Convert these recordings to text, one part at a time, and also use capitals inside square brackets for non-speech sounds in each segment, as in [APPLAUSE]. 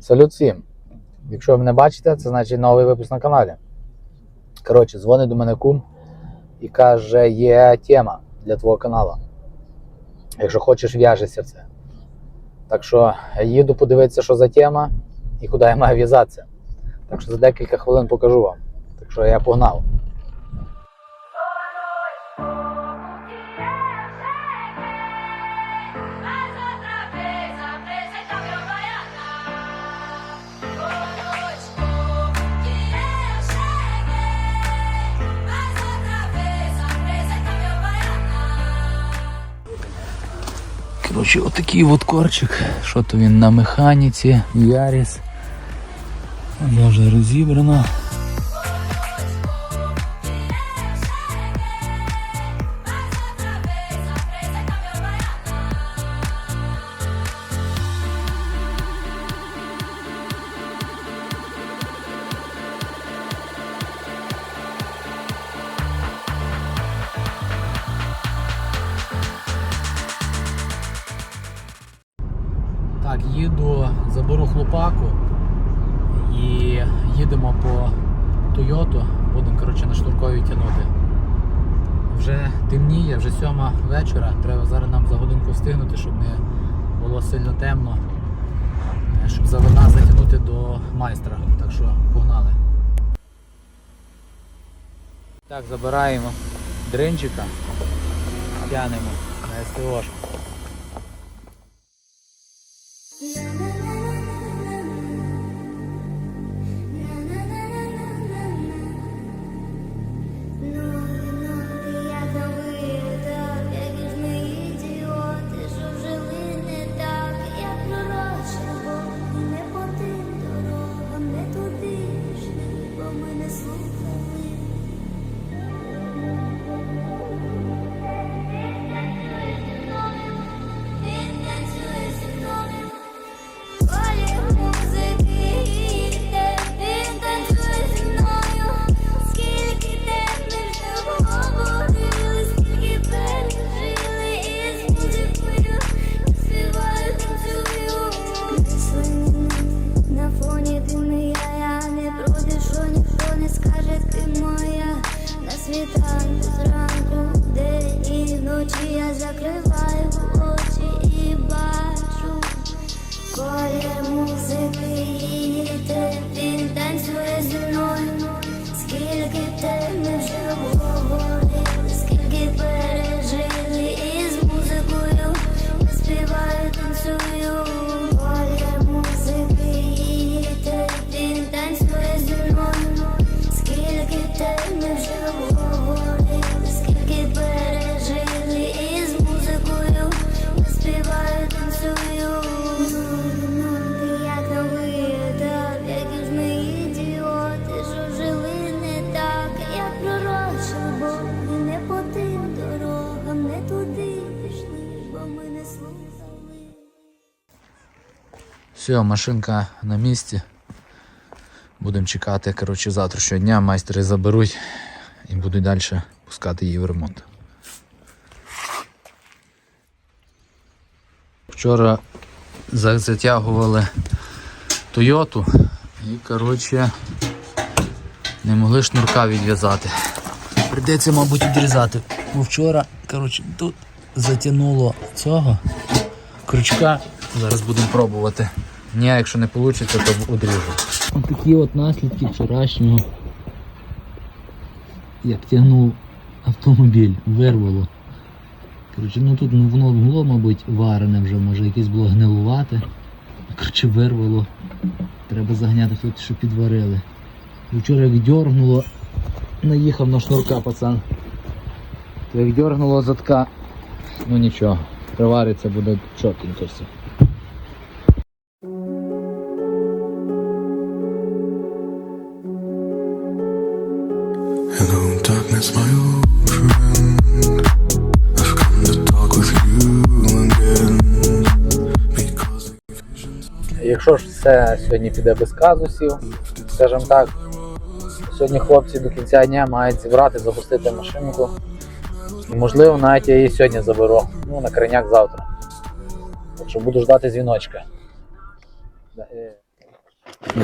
Салют всім! Якщо ви мене бачите, це значить новий випуск на каналі. Коротше, дзвонить до мене кум і каже, є тема для твого каналу. Якщо хочеш, в'яжешся в це. Так що їду подивитися, що за тема і куди я маю в'язатися. Так що за декілька хвилин покажу вам. Так що я погнав. Коротше, отакий от корчик. Що то він на механіці, Яріс. Воно вже розібрано. Так, забираємо дринчика, тянемо на СТОшку. Все, машинка на місці. Будемо чекати коротше, завтрашнього дня, майстри заберуть і будуть далі пускати її в ремонт. Вчора затягували Тойоту і коротше, не могли шнурка відв'язати. Прийдеться, мабуть, відрізати. Бо вчора коротше, тут затягнуло цього крючка. Зараз будемо пробувати. Ні, якщо не вийде, то одріжу. Ось такі от наслідки вчорашнього. Як тягнув автомобіль, вирвало. Коротше, ну тут ну, воно було, мабуть, варене вже, може якесь було гнилувате. Коротше, вирвало. Треба заганяти тут, щоб підварили. Вчора як дьоргнуло, наїхав на шнурка пацан. То як дьоргнуло задка, ну нічого, привариться буде чотенько все. Якщо ж все сьогодні піде без казусів, скажімо так, сьогодні хлопці до кінця дня мають зібрати, запустити машинку. І можливо навіть я її сьогодні заберу. Ну, на крайняк завтра. Так що буду ждати дзвіночка. Е,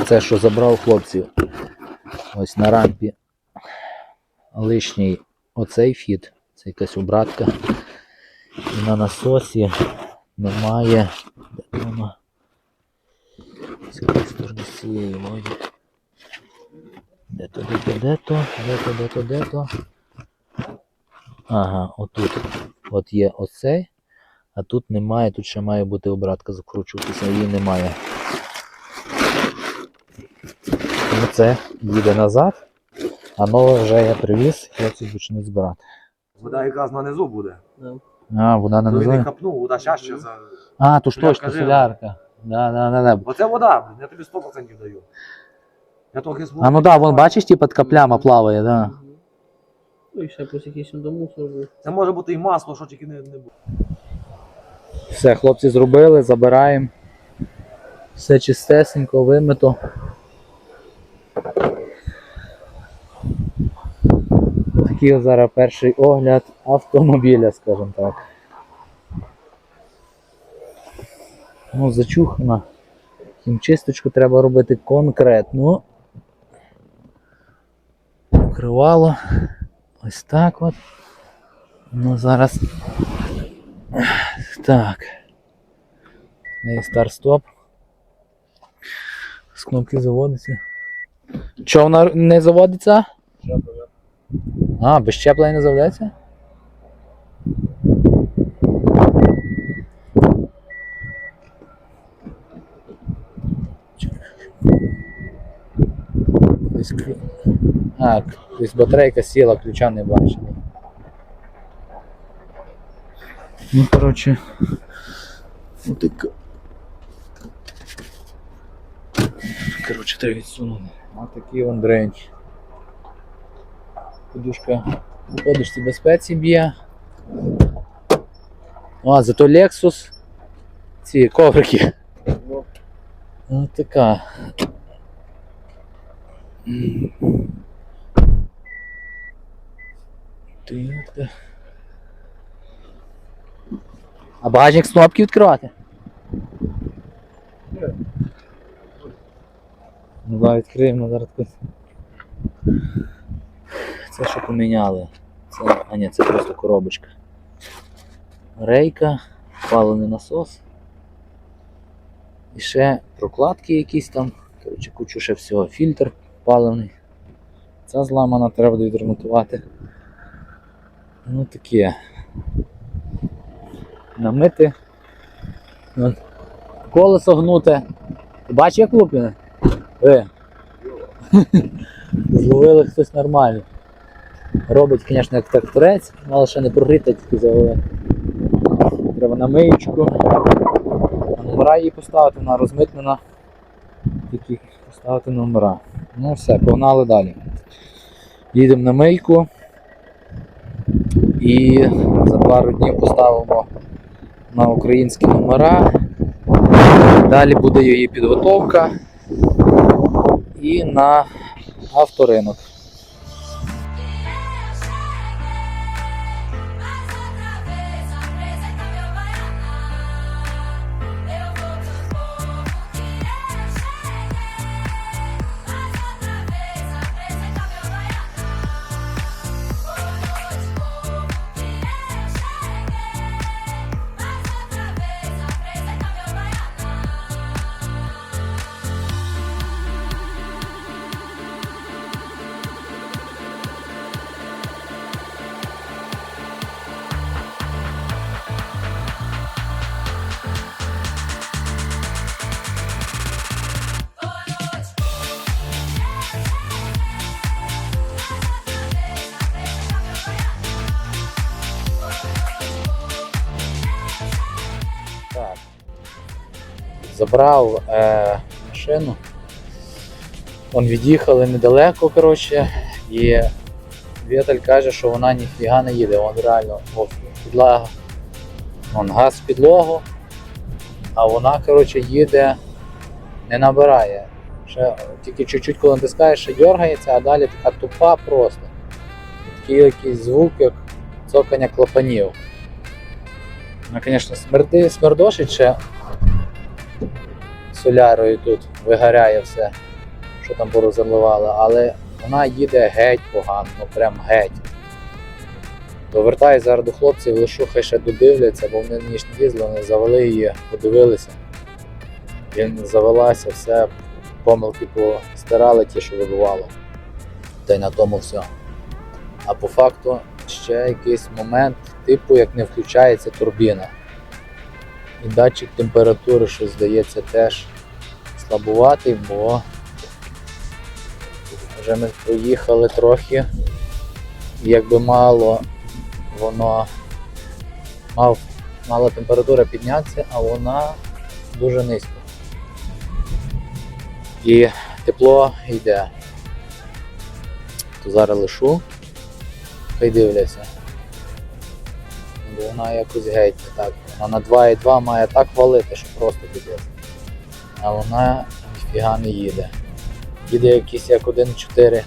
це, що забрав хлопців. Ось на рампі. Лишній оцей фіт. Це якась обратка. І на насосі немає. Де вона? З якої сторони з цієї вроді. Де то, де то, де то, де то, де то, де то. Ага, отут. От є оцей, а тут немає, тут ще має бути обратка закручуватися, її немає. Оце їде назад, а нове вже я привіз, хлопці почнуть збирати. Вода якраз на низу буде. А, вода не То він не називає? хапнув, вода чаще за. А, то ж Солярка точно, жирна. солярка. Да, да, да, да. Оце вода, блін, я тобі 100% даю. Я трохи А ну да, вон бачиш, типа така пляма плаває, да. Ну і ще плюс якийсь до мусору. Це може бути і масло, що тільки не, не буде. Все, хлопці зробили, забираємо. Все чистесенько, вимито. Такий зараз перший огляд автомобіля, скажімо так. Ну, зачухана. Хімчисточку треба робити конкретно. Покривало. Ось так от. Ну зараз так. Не старт-стоп. З кнопки заводиться. Чого вона не заводиться? А, без щеплення не заведеться? Десь ключ. А, десь батарейка сіла, ключа не бачили. Ну, коротше. Отак. Коротше, треба відсунути. Ось такий вон дрень. Подушка у подушці безпеці б'є. А, зато Lexus. Ці коврики. Ось така. М. Так. А багажник з кнопки відкривати? Ну да, відкриємо зараз. Це що поміняли? Це, а ні, це просто коробочка. Рейка, палений насос. І ще прокладки якісь там. Коротше, кучу ще всього. Фільтр паливний. Ця зламана, треба відремонтувати. Ну таке. Намити. Колесо гнуте. Бачиш, як лупіне? Ви. [LAUGHS] Зловили хтось нормально. Робить, звісно, як тракторець, але ще не прогріти, тільки завели. Треба на миючку. Номера її поставити, вона розмитнена. Тільки поставити номера. Ну все, погнали далі. Їдемо на мийку. І за пару днів поставимо на українські номера. Далі буде її підготовка і на авторинок. Забрав е, машину. Вон від'їхали недалеко, коротше, і Віталь каже, що вона ніфіга не їде, вон реально о, підлага. Вон газ підлогу, а вона, коротше, їде, не набирає. Ще тільки чуть-чуть, коли натискаєш, ще дергається, а далі така тупа просто. Такий якийсь звук, як цокання клапанів. Вона, звісно, смердошить ще солярою тут вигоряє все, що там порозаливало, але вона їде геть погано, ну прям геть. То зараз до хлопців, лишу, хай ще додивляться, бо вони ніж не вони завели її, подивилися. Він завелася, все, помилки постирали ті, що вибивало. Та й на тому все. А по факту ще якийсь момент, типу, як не включається турбіна. І датчик температури, що здається, теж слабуватий, бо вже ми проїхали трохи. Якби мало воно мав, мала температура піднятися, а вона дуже низько. І тепло йде. То зараз лишу, хай дивляться. Бо вона якось геть так. Вона на 2,2 має так валити, що просто піздець. А вона ніфіга не їде. Їде якийсь як 1,4.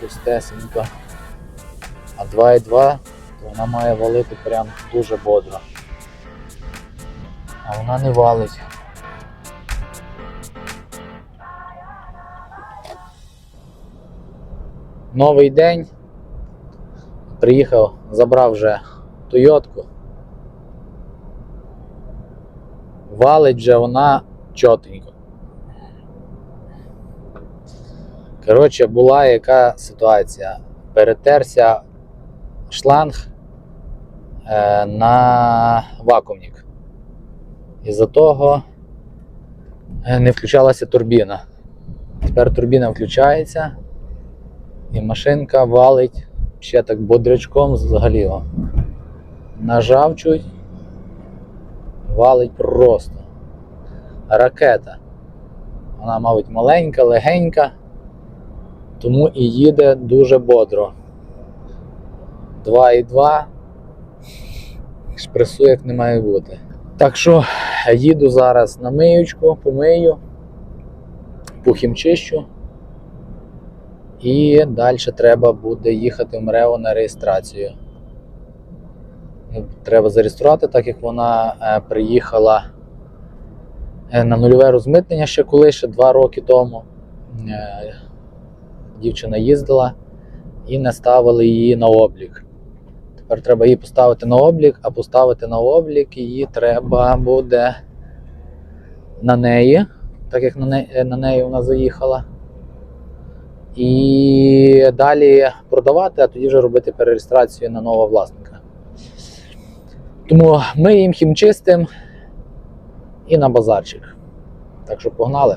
Простесенько. А 2,2 то вона має валити прям дуже бодро. А вона не валить. Новий день. Приїхав, забрав вже Тойотку. Валить вже вона чотенько. Коротше, була яка ситуація. Перетерся шланг е, на вакуумник. Із-за того е, не включалася турбіна. Тепер турбіна включається і машинка валить ще так бодрячком взагалі. Нажав чуть, валить просто. Ракета. Вона, мабуть, маленька, легенька, тому і їде дуже бодро. 2,2 шпресу як не має бути. Так що їду зараз на миючку, помию, похімчищу. І далі треба буде їхати в МРЕО на реєстрацію. Треба зареєструвати, так як вона е, приїхала е, на нульове розмитнення ще коли, ще два роки тому. Е, Дівчина їздила і не ставили її на облік. Тепер треба її поставити на облік, а поставити на облік її треба буде на неї, так як на неї, на неї вона заїхала. І далі продавати, а тоді вже робити перереєстрацію на нового власника. Тому ми їм хімчистим і на базарчик. Так що погнали.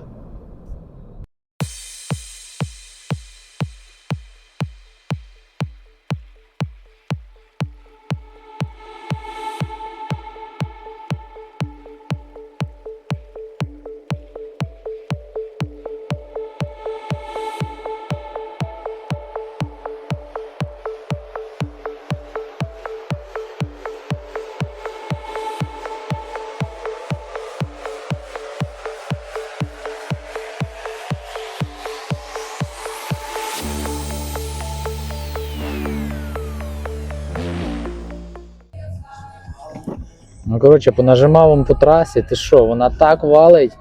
Коротше, понажимав вам по трасі, ти що, вона так валить.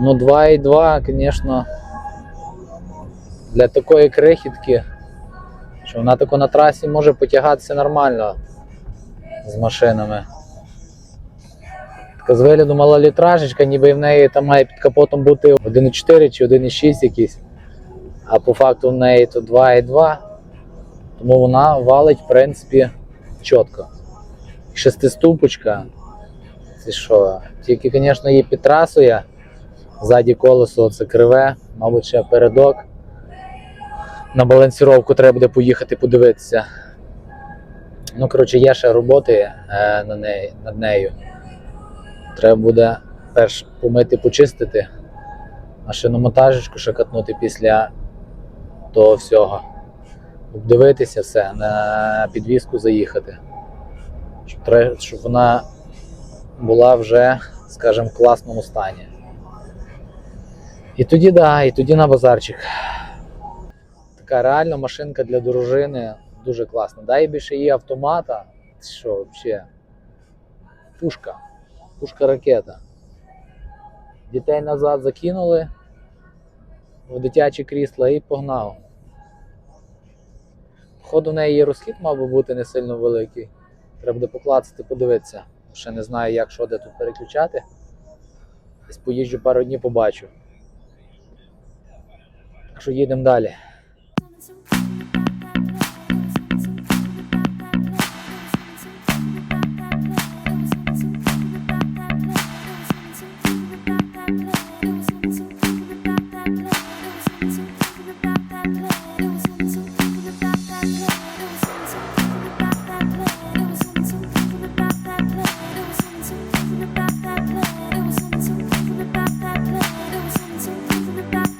Ну 2,2, звісно, для такої крихітки, що вона тако на трасі може потягатися нормально з машинами. Така з вигляду малолітражечка, ніби в неї там має під капотом бути 1,4 чи 1,6 якийсь. А по факту в неї то 2,2. Тому вона валить, в принципі, чітко шестиступочка. Це що? Тільки, звісно, її підтрасує. Ззаді колесо це криве, мабуть, ще передок. На балансіровку треба буде поїхати подивитися. Ну, коротше, є ще роботи е, на неї, над нею. Треба буде перш помити, почистити, а шиномонтажечку ще після того всього. Обдивитися все, на підвізку заїхати щоб, щоб вона була вже, скажімо, в класному стані. І тоді, да, і тоді на базарчик. Така реально машинка для дружини дуже класна. Дай більше її автомата. Що взагалі? пушка. Пушка ракета. Дітей назад закинули в дитячі крісла і погнав. Походу, в неї розхід, мав би бути не сильно великий. Треба буде поклацати, подивитися. Ще не знаю, як що де тут переключати. Десь поїжджу пару днів побачу. Так що їдемо далі.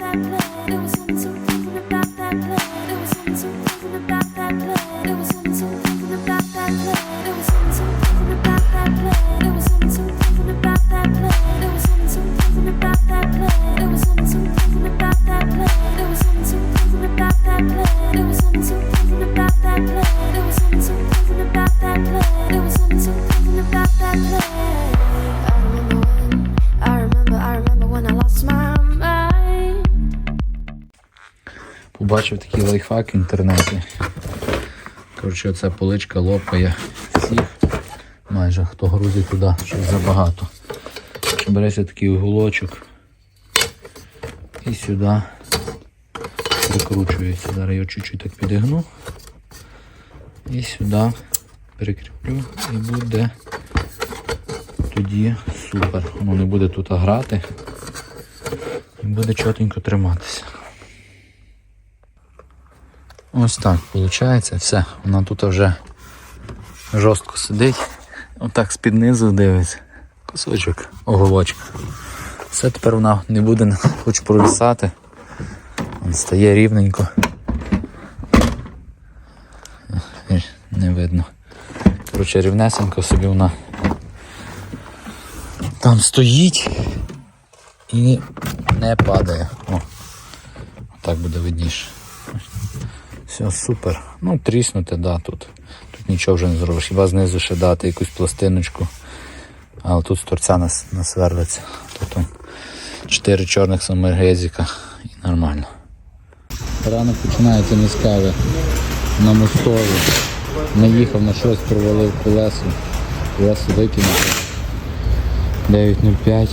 I play. Лайфхак в інтернеті. Коротше, ця поличка лопає всіх. Майже хто грузить туди, щось забагато. Береться такий уголочок і сюди прикручується. Зараз я чуть-чуть так підігну. І сюди прикріплю і буде тоді супер. Воно не буде тут грати і буде чотенько триматися. Ось так виходить. Все, вона тут вже жорстко сидить. Отак з-під низу дивиться. Кусочок оголочка. Все тепер вона не буде хоч провісати. Вон стає рівненько. Е, Не видно. Коротше, рівнесенько собі вона там стоїть і не падає. О, так буде видніше. Все супер. Ну, тріснути, да, тут. Тут нічого вже не зробиш. Хіба знизу ще дати якусь пластиночку. Але тут з торця нас, насверлиться. Тут чотири чорних самергезіка і нормально. Ранок починається не з кави. На мостові. Наїхав на щось, провалив колесо. Колесо викинув. 9.05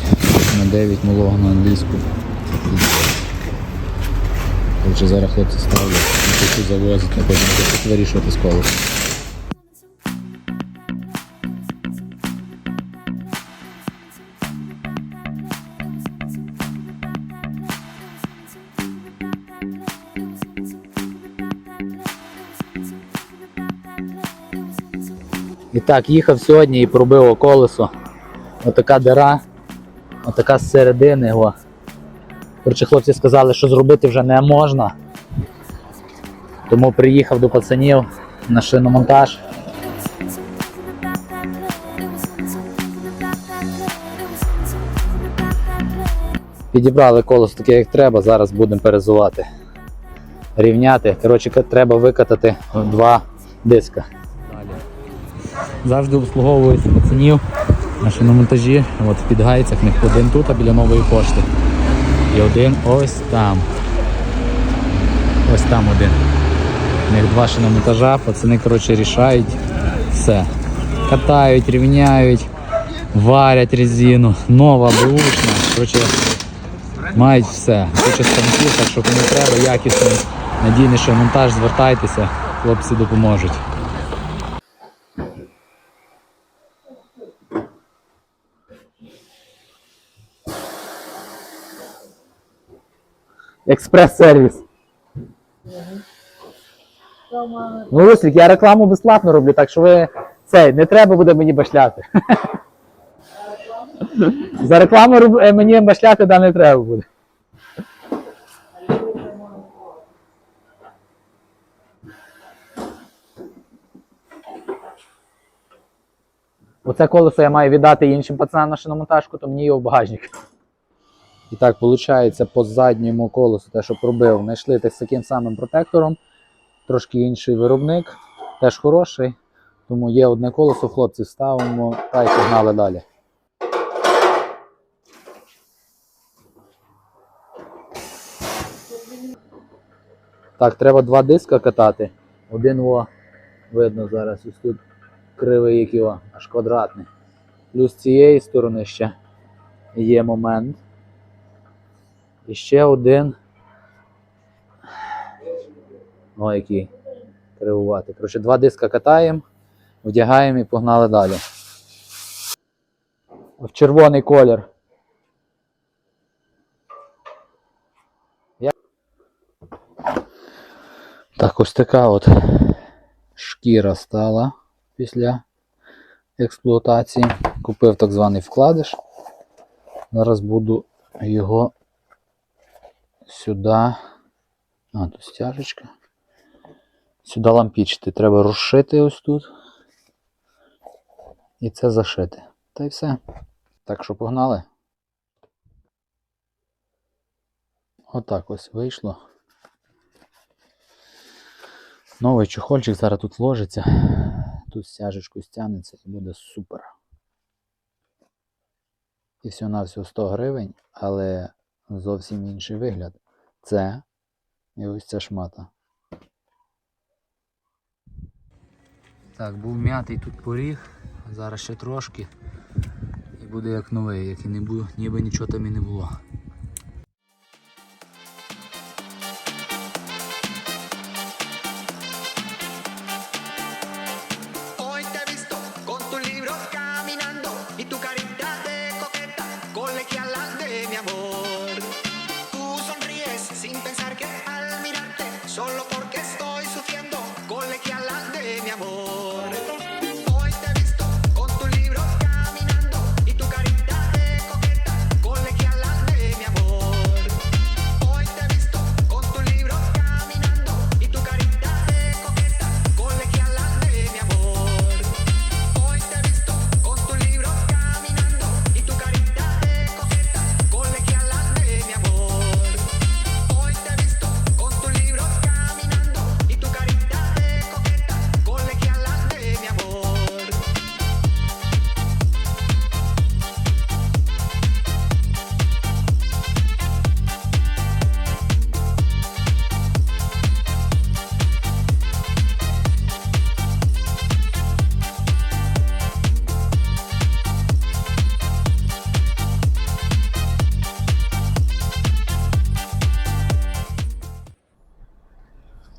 на 9 малого на англійську. Отже, зараз хлопці ставлять, завозять, потім будуть вирішувати з колесом. І так, їхав сьогодні і пробив колесо. Отака дира, отака з середини його. Коротше, хлопці сказали, що зробити вже не можна. Тому приїхав до пацанів на шиномонтаж. Підібрали колесо таке, як треба, зараз будемо перезувати. Рівняти. Коротше, треба викатати два диска. Завжди обслуговуються пацанів на шиномонтажі. От в підгайцях в них один тут, а біля нової пошти. І один ось там. Ось там один. У них два шиномонтажа, пацани, коротше, рішають все. Катають, рівняють, варять резину, нова, бушна. Коротше, мають все. Куча станків, так що кому треба якісний, надійний шиномонтаж, звертайтеся, хлопці допоможуть. Експрес-сервіс. Ну, Руслік, я рекламу безплатно роблю, так що ви цей, не треба буде мені башляти. [LAUGHS] За рекламу е, мені башляти да не треба буде. Оце колесо я маю віддати іншим пацанам на шиномонтажку, то мені його в багажник. І так, виходить, по задньому колесу, те, що пробив, знайшли з таким самим протектором, трошки інший виробник, теж хороший. Тому є одне колесо, хлопці, ставимо та й погнали далі. Так, треба два диска катати. Один о, видно зараз, ось тут кривий який о, аж квадратний. Плюс з цієї сторони ще є момент. І ще один. О, який кривувати. Коротше, два диска катаємо, вдягаємо і погнали далі. В червоний колір. Так, ось така от шкіра стала після експлуатації. Купив так званий вкладиш. Зараз буду його сюди. А, тут стяжечка. Сюди лампічити. Треба розшити ось тут. І це зашити. Та й все. Так що погнали. Отак ось вийшло. Новий чохольчик зараз тут вложиться. Тут стяжечку стягнеться і буде супер. І все на всього 100 гривень, але зовсім інший вигляд. Це і ось ця шмата. Так, був м'ятий тут поріг, зараз ще трошки. І буде як новий, як і не було, ніби нічого там і не було.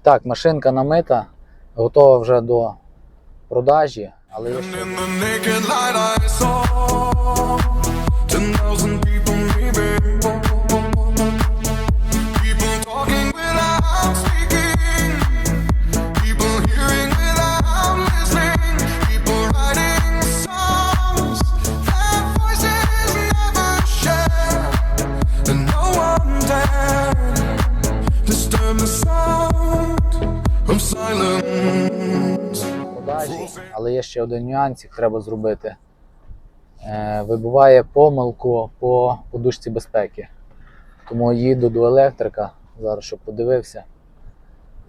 Так, машинка намита, готова вже до продажі, але є ще але є ще один нюансик, треба зробити. Е, вибиває помилку по подушці безпеки. Тому їду до електрика, зараз щоб подивився,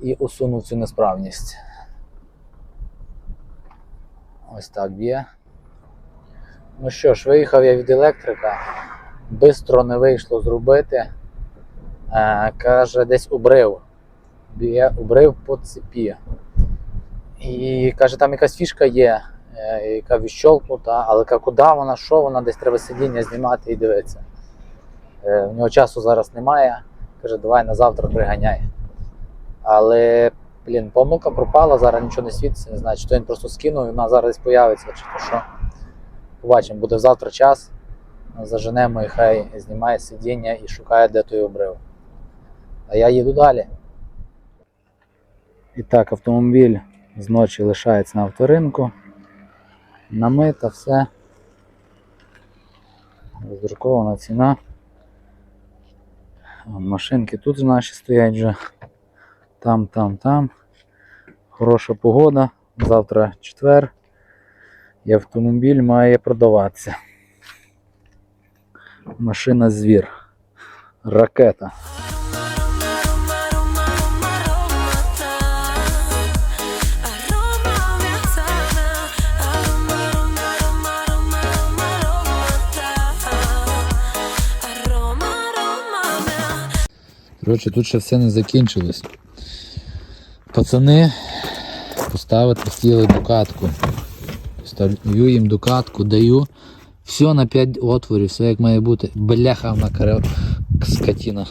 і усунув цю несправність. Ось так б'є. Ну що ж, виїхав я від електрика. Бистро не вийшло зробити. Е, каже, десь обрив. Б'є, обрив по цепі. І каже, там якась фішка є, е, яка відщолкнута, але куди вона, що вона, десь треба сидіння знімати і дивитися. Е, В нього часу зараз немає. Каже, давай на завтра приганяй. Але, блін, помилка пропала, зараз нічого не світиться, не знаю, чи то він просто скинув, і вона зараз появиться, чи то що. Побачимо, буде завтра час. Заженемо і хай знімає сидіння і шукає, де той обрив. А я їду далі. І так, автомобіль зночі лишається на авторинку. Намита, все. Роздрукована ціна. Машинки тут наші стоять вже. Там, там, там. Хороша погода. Завтра четвер. І автомобіль має продаватися. Машина звір. Ракета. Коротше, тут ще все не закінчилось. Пацани поставити хотіли дукатку. Ставлю їм дукатку, даю. Все на 5 отворів, все як має бути. Бляха на скотіна.